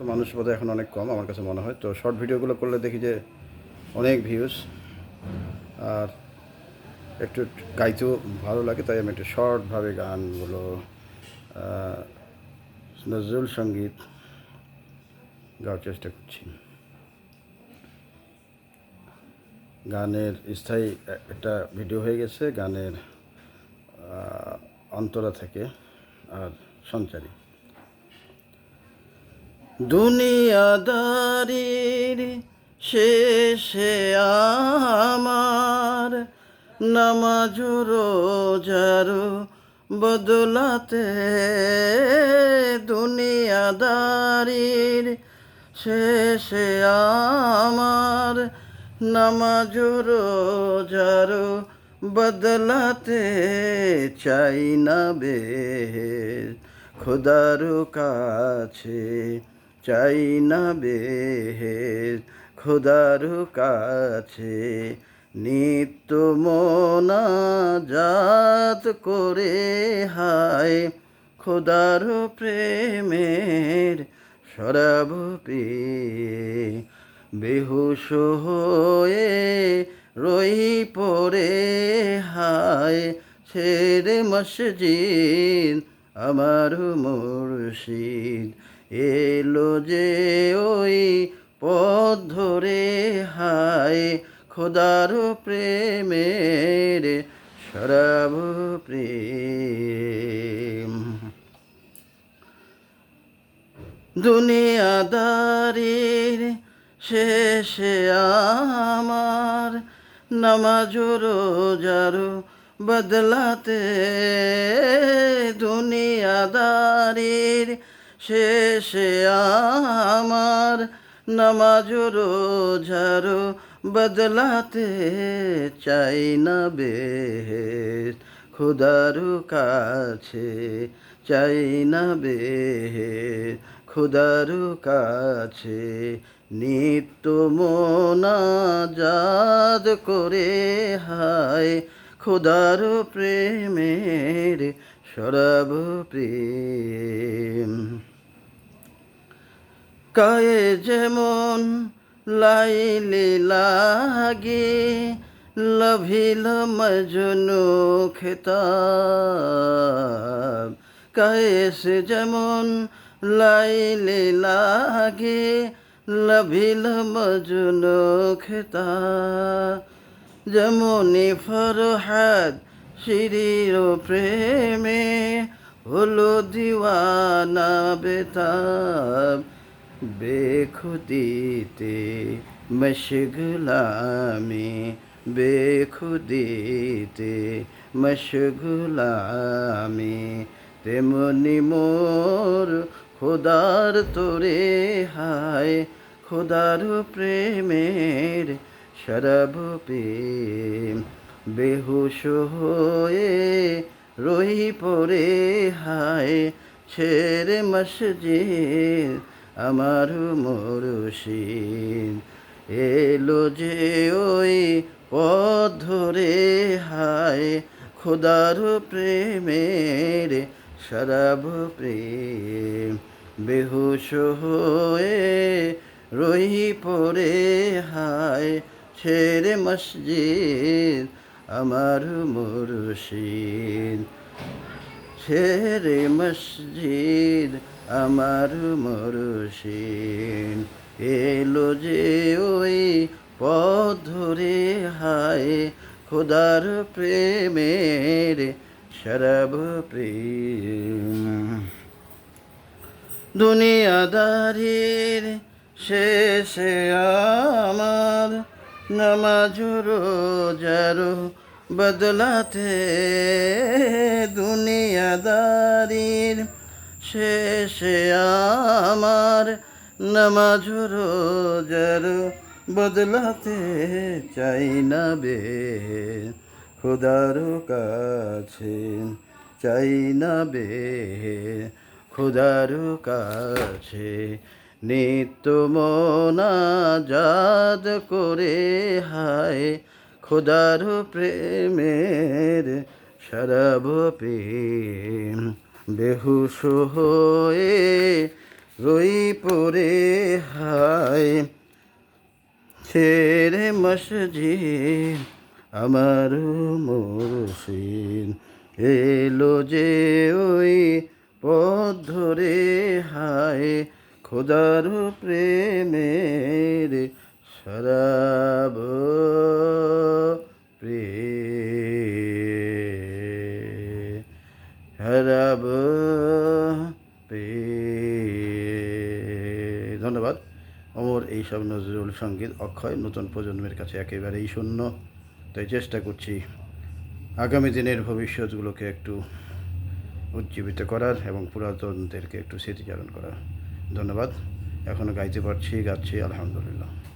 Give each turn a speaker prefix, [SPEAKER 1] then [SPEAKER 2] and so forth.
[SPEAKER 1] তো মানুষ বোধহয় এখন অনেক কম আমার কাছে মনে হয়। তো শর্ট ভিডিওগুলো করলে দেখি যে অনেক ভিউজ আর একটু গাইতেও ভালো লাগে, তাই আমি একটু শর্টভাবে গানগুলো নজরুল সংগীত গাওয়ার চেষ্টা করছি। গানের স্থায়ী একটা ভিডিও হয়ে গেছে, গানের অন্তরা থেকে, আর সঞ্চারী। দুনিয়াদারির শেষে আমার নামাজ রোজারো বদলাতে দুনিয়াদারির শেষে আমার নামাজ রোজারো বদলাতে চাই না বে খোদার কাছে চাই না বেহের খোদার কাছে। নিত্য মনা জাত করে হায় খোদার প্রেমের সরাব পেয়ে। বেহুশ হয়ে রই পরে হায় ছেড়ে মসজিদ, আমার মুর্শিদ। এলো যে ওই পথ ধরে, হায় খোদার প্রেমের সরাব প্রেম। দুনিয়াদারির শেষে আমার নামাজ রোজারো বদলাতে, দুনিয়াদারির শেষে আমার নামাজ রোজারো বদলাতে চাই না বেহেস খুদারু কাছে চাই না বেহেস খুদারু কাছে নিত্য মোনা জাদ করে হায় খুদার প্রেমের সরব প্রেম। কায়ে যেমন লাইলে লাগে, লভিল মজনু খেতাব। কায়েসে যেমন লাইলে লাগে, লভিল মজনু খেতাব। যেমনি ফরহাদ শিরির প্রেমে হলো দিওয়ানা বেতাব। বেখুদিতে মশগুলামি বেখুদিতে মশগুলামি তেমনি মোর খোদার তোরে হায় খোদার প্রেমের শরব প্রেম বেহুশ হয়ে রই পরে হায় ছেড়ে মসজিদ আমার মরুষিদ এলো যে ওই পথ ধরে হায় খোদার প্রেমের শরাব প্রেম। বেহুশ হয়ে রই পরে হায় ছেড়ে মসজিদ আমার মুর্শিদ। ছেড়ে মসজিদ আমার মুর্শিদ এলো যে ওই পথ ধরে হায় খোদার প্রেমের শরব প্রেম। দুনিয়াদারির শেষে আমার নামাজ রোজারো বদলাতে দুনিয়াদারির শেষে আমার নামাজ রোজার বদলাতে চাই না বে। খুদার কাছে চাই না বে। খুদার কাছে নিত্য মনা জাদ করে হায়। খুদার প্রেমের শরব প্রেম বেহুশ হয়ে রই পরে হায়। ছেড়ে মসজিদ আমার মুর্শিদ এলো যে ওই পথ ধরে হায় খোদার প্রেমের শরাব প্রে ধন্যবাদ। অমর এইসব নজরুল সংগীত অক্ষয়, নতুন প্রজন্মের কাছে একেবারেই শূন্য। তাই চেষ্টা করছি আগামী দিনের ভবিষ্যৎগুলোকে একটু উজ্জীবিত করার এবং পুরাতনদেরকে একটু স্মৃতিচারণ করার। ধন্যবাদ। এখনও গাইতে পারছি, গাচ্ছি, আলহামদুলিল্লাহ।